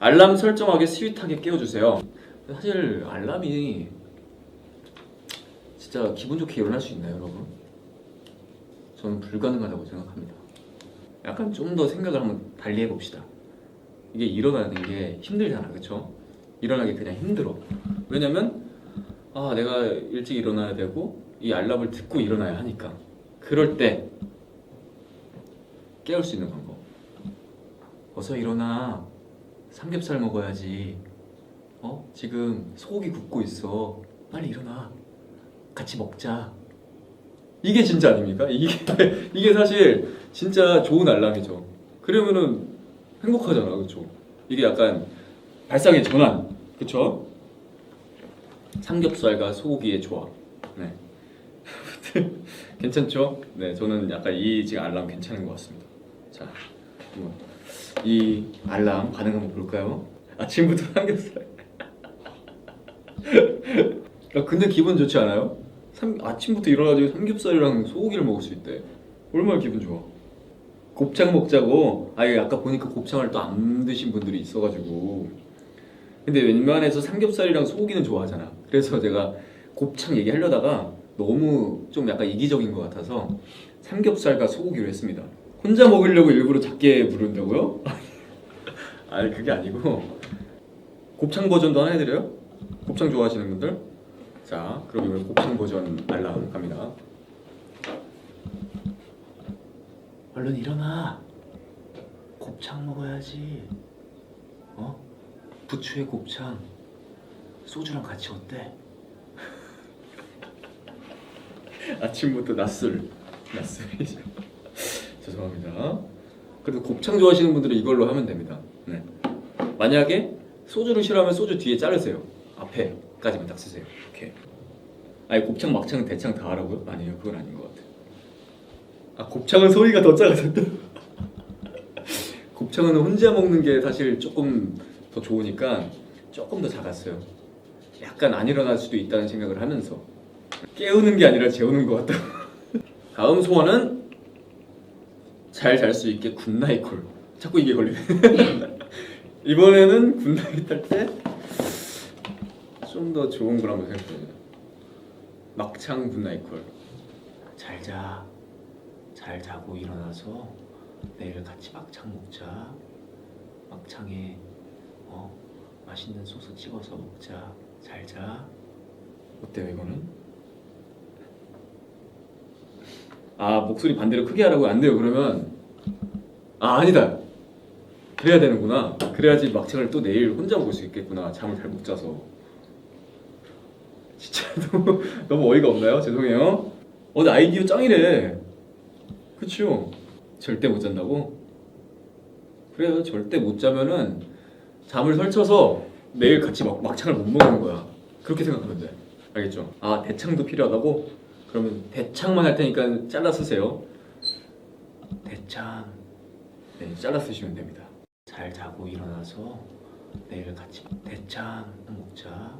알람 설정하게 스윗하게 깨워주세요. 사실 알람이 진짜 기분 좋게 일어날 수 있나요, 여러분? 저는 불가능하다고 생각합니다. 약간 좀 더 생각을 한번 달리 해봅시다. 이게 일어나는 게 힘들잖아, 그렇죠? 일어나기 그냥 힘들어. 왜냐면 아 내가 일찍 일어나야 되고 이 알람을 듣고 일어나야 하니까. 그럴 때 깨울 수 있는 방법. 어서 일어나. 삼겹살 먹어야지. 어? 지금 소고기 굽고 있어. 빨리 일어나. 같이 먹자. 이게 진짜 아닙니까? 이게 이게 사실 진짜 좋은 알람이죠. 그러면은 행복하잖아, 그렇죠? 이게 약간 발상의 전환, 그렇죠? 삼겹살과 소고기의 조합. 네. 괜찮죠? 네, 저는 약간 이 지금 알람 괜찮은 것 같습니다. 자, 이 알람 반응 한번 볼까요? 아침부터 삼겹살. 야, 근데 기분 좋지 않아요? 삼, 아침부터 일어나가지고 삼겹살이랑 소고기를 먹을 수 있대. 얼마나 기분 좋아. 곱창 먹자고. 아예 아까 보니까 곱창을 또 안 드신 분들이 있어가지고. 근데 웬만해서 삼겹살이랑 소고기는 좋아하잖아. 그래서 제가 곱창 얘기하려다가 너무 좀 약간 이기적인 것 같아서 삼겹살과 소고기로 했습니다. 혼자 먹으려고 일부러 작게 부른다고요? 아니 그게 아니고 곱창 버전도 하나 해드려요? 곱창 좋아하시는 분들? 자 그럼 이번에 곱창 버전 알람 갑니다. 얼른 일어나. 곱창 먹어야지. 어? 부추에 곱창 소주랑 같이 어때? 아침부터 낯술 낯술이죠 죄송합니다. 그래도 곱창 좋아하시는 분들은 이걸로 하면 됩니다. 네. 만약에 소주를 싫어하면 소주 뒤에 자르세요. 앞에까지만 딱 쓰세요. 이렇게. 아니 곱창 막창 대창 다 하라고요? 아니요. 그건 아닌 것 같아요. 아 곱창은 소리가 더 작아졌다. 곱창은 혼자 먹는 게 사실 조금 더 좋으니까 조금 더 작았어요. 약간 안 일어날 수도 있다는 생각을 하면서. 깨우는 게 아니라 재우는 것 같다. 다음 소원은 잘 잘 수 있게 굿나잇 콜. 자꾸 이게 걸리네. 이번에는 굿나잇 할 때 좀 더 좋은 걸 한번 생각해봅니다. 막창 굿나잇 콜. 잘 자. 잘 자고 일어나서 내일 같이 막창 먹자. 막창에 어 맛있는 소스 찍어서 먹자. 잘 자. 어때요 이거는? 아 목소리 반대로 크게 하라고 안 돼요 그러면? 아 아니다. 그래야 되는구나. 그래야지 막창을 또 내일 혼자 먹을 수 있겠구나. 잠을 잘 못 자서. 진짜 너무 너무 어이가 없나요? 죄송해요. 어 근데 아이디어 짱이래. 그치요 절대 못 잔다고? 그래요. 절대 못 자면은 잠을 설쳐서 내일 같이 막 막창을 못 먹는 거야. 그렇게 생각하면 돼. 알겠죠? 아 대창도 필요하다고 그러면 대창만 할 테니까 잘라 쓰세요. 대창. 네 잘라 쓰시면 됩니다. 잘 자고 일어나서 내일 같이 대창 먹자